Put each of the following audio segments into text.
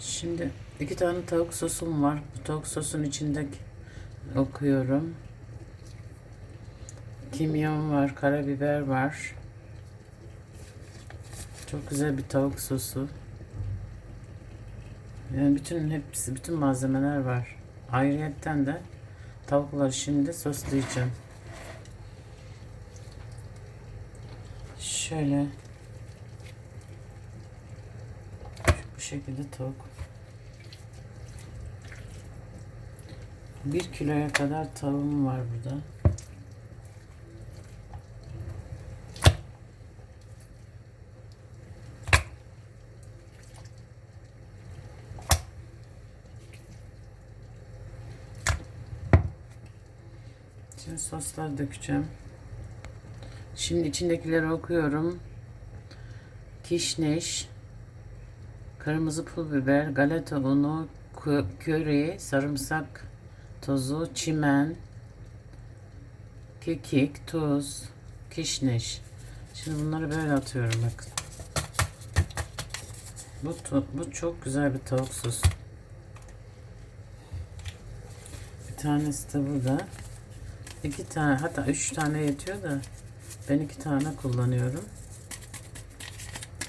Şimdi iki tane tavuk sosum var. Bu tavuk sosun içinde okuyorum. Kimyon var, karabiber var. Çok güzel bir tavuk sosu. Yani bütün hepsi, bütün malzemeler var. Ayrıyetten de tavukları şimdi soslayacağım. Şöyle bu şekilde tavuk. Bir kiloya kadar tavuğum var burada. Şimdi soslar dökeceğim. Şimdi içindekileri okuyorum. Kişniş, kırmızı pul biber, galeta unu, kö- köri, sarımsak tozu, çimen, kekik, tuz, kişniş. Şimdi bunları böyle atıyorum bakın. Bu, bu çok güzel bir tavuk sosu. Bir tanesi de burada. İki tane hatta üç tane yetiyor da ben iki tane kullanıyorum.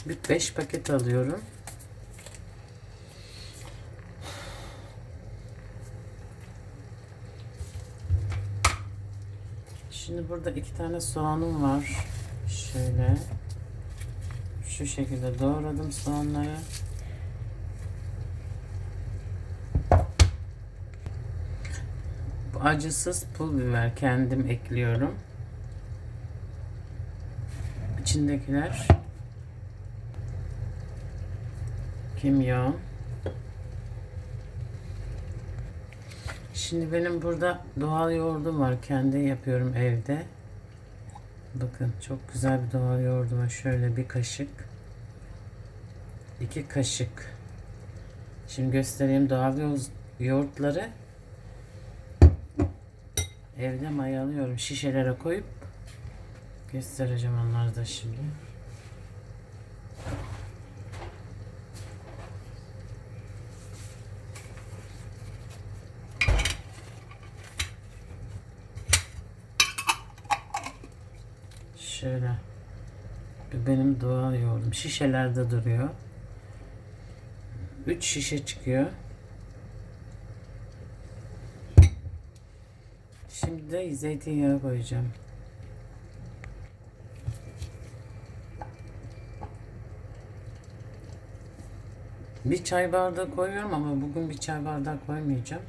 Bir beş paket alıyorum. Şimdi burada iki tane soğanım var. Şöyle. Şu şekilde doğradım soğanları. Acısız pul biber kendim ekliyorum. İçindekiler kimyon. Şimdi benim burada doğal yoğurdum var. Kendi yapıyorum evde. Bakın çok güzel bir doğal yoğurdum var. Şöyle bir kaşık. iki kaşık. Şimdi göstereyim doğal yo- yoğurtları. Evde mayalıyorum. Şişelere koyup göstereceğim onları da şimdi. Şöyle. Bu benim doğal yoğurdum. Şişelerde duruyor. 3 şişe çıkıyor. Şimdi de zeytinyağı koyacağım. Bir çay bardağı koyuyorum ama bugün bir çay bardağı koymayacağım.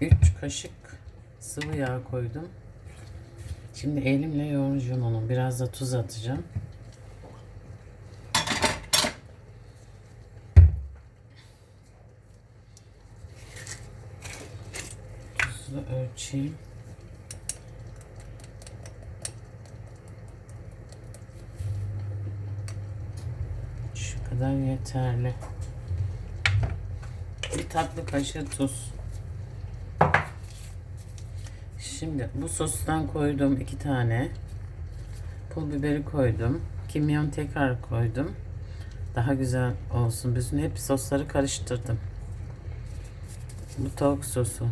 3 kaşık sıvı yağ koydum. Şimdi elimle yoğuracağım onu. Biraz da tuz atacağım. Tuzu ölçeyim. Şu kadar yeterli. Bir tatlı kaşığı tuz. Şimdi bu sostan koydum iki tane. Pul biberi koydum. Kimyon tekrar koydum. Daha güzel olsun. Bütün hep sosları karıştırdım. Bu tavuk sosu.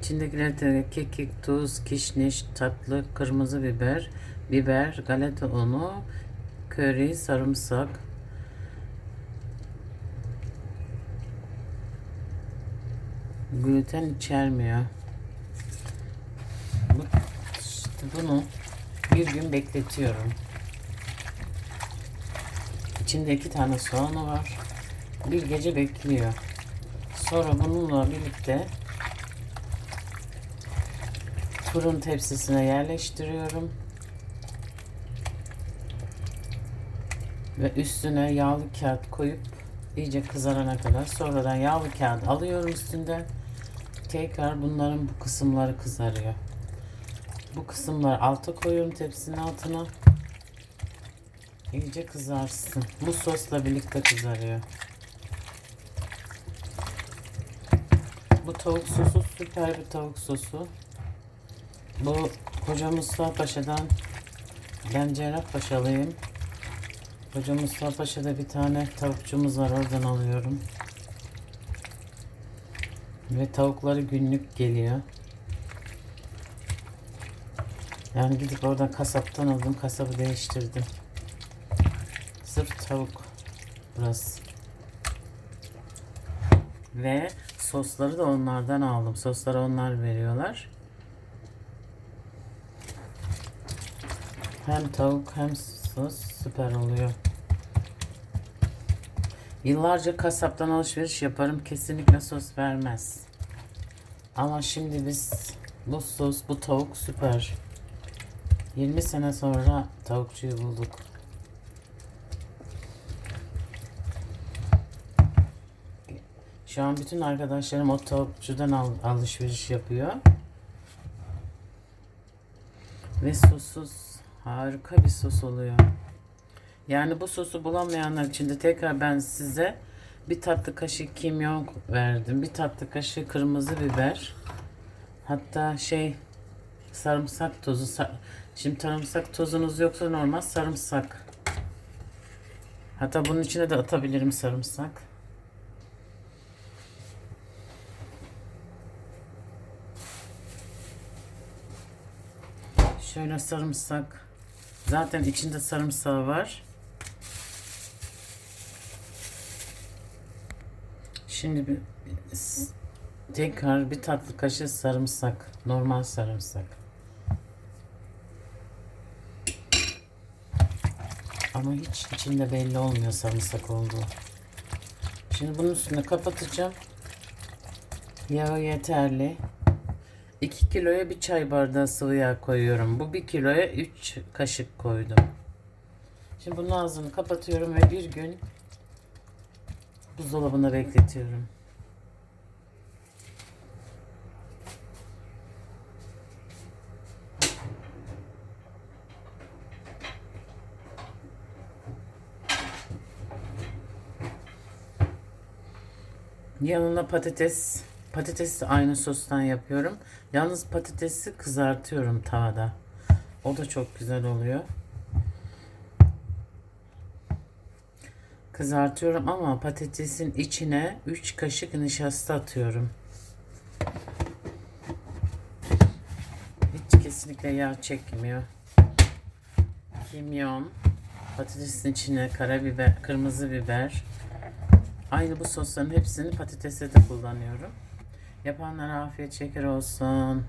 İçindekiler de kekik, tuz, kişniş, tatlı, kırmızı biber, biber, galeta unu, köri, sarımsak, gluten içermiyor. İşte bunu bir gün bekletiyorum. İçinde iki tane soğanı var. Bir gece bekliyor. Sonra bununla birlikte fırın tepsisine yerleştiriyorum. Ve üstüne yağlı kağıt koyup iyice kızarana kadar sonradan yağlı kağıt alıyorum üstünden. Tekrar bunların bu kısımları kızarıyor. Bu kısımları alta koyuyorum tepsinin altına. İyice kızarsın. Bu sosla birlikte kızarıyor. Bu tavuk sosu süper bir tavuk sosu. Bu Koca Mustafa Paşa'dan ben Cerrahpaşalıyım. Koca Mustafa Paşa'da bir tane tavukçumuz var oradan alıyorum. Ve tavukları günlük geliyor. Yani gidip oradan kasaptan aldım. Kasabı değiştirdim. Sırf tavuk. Burası. Ve sosları da onlardan aldım. Sosları onlar veriyorlar. Hem tavuk hem sos süper oluyor. Yıllarca kasaptan alışveriş yaparım. Kesinlikle sos vermez. Ama şimdi biz bu sos, bu tavuk süper. 20 sene sonra tavukçuyu bulduk. Şu an bütün arkadaşlarım o tavukçudan al- alışveriş yapıyor. Ve sosuz harika bir sos oluyor. Yani bu sosu bulamayanlar için de tekrar ben size bir tatlı kaşık kimyon verdim. Bir tatlı kaşığı kırmızı biber. Hatta şey sarımsak tozu. Şimdi sarımsak tozunuz yoksa normal sarımsak. Hatta bunun içine de atabilirim sarımsak. Şöyle sarımsak. Zaten içinde sarımsağı var. Şimdi bir tekrar bir tatlı kaşığı sarımsak. Normal sarımsak. Ama hiç içinde belli olmuyor sarımsak olduğu. Şimdi bunun üstüne kapatacağım. Yağı yeterli. 2 kiloya bir çay bardağı sıvı yağ koyuyorum. Bu 1 kiloya 3 kaşık koydum. Şimdi bunun ağzını kapatıyorum ve bir gün buzdolabında bekletiyorum. Yanına patates. Patatesi aynı sostan yapıyorum. Yalnız patatesi kızartıyorum tavada. O da çok güzel oluyor. Kızartıyorum ama patatesin içine 3 kaşık nişasta atıyorum. Hiç kesinlikle yağ çekmiyor. Kimyon, patatesin içine karabiber, kırmızı biber, Aynı bu sosların hepsini patatese de kullanıyorum. Yapanlara afiyet şeker olsun.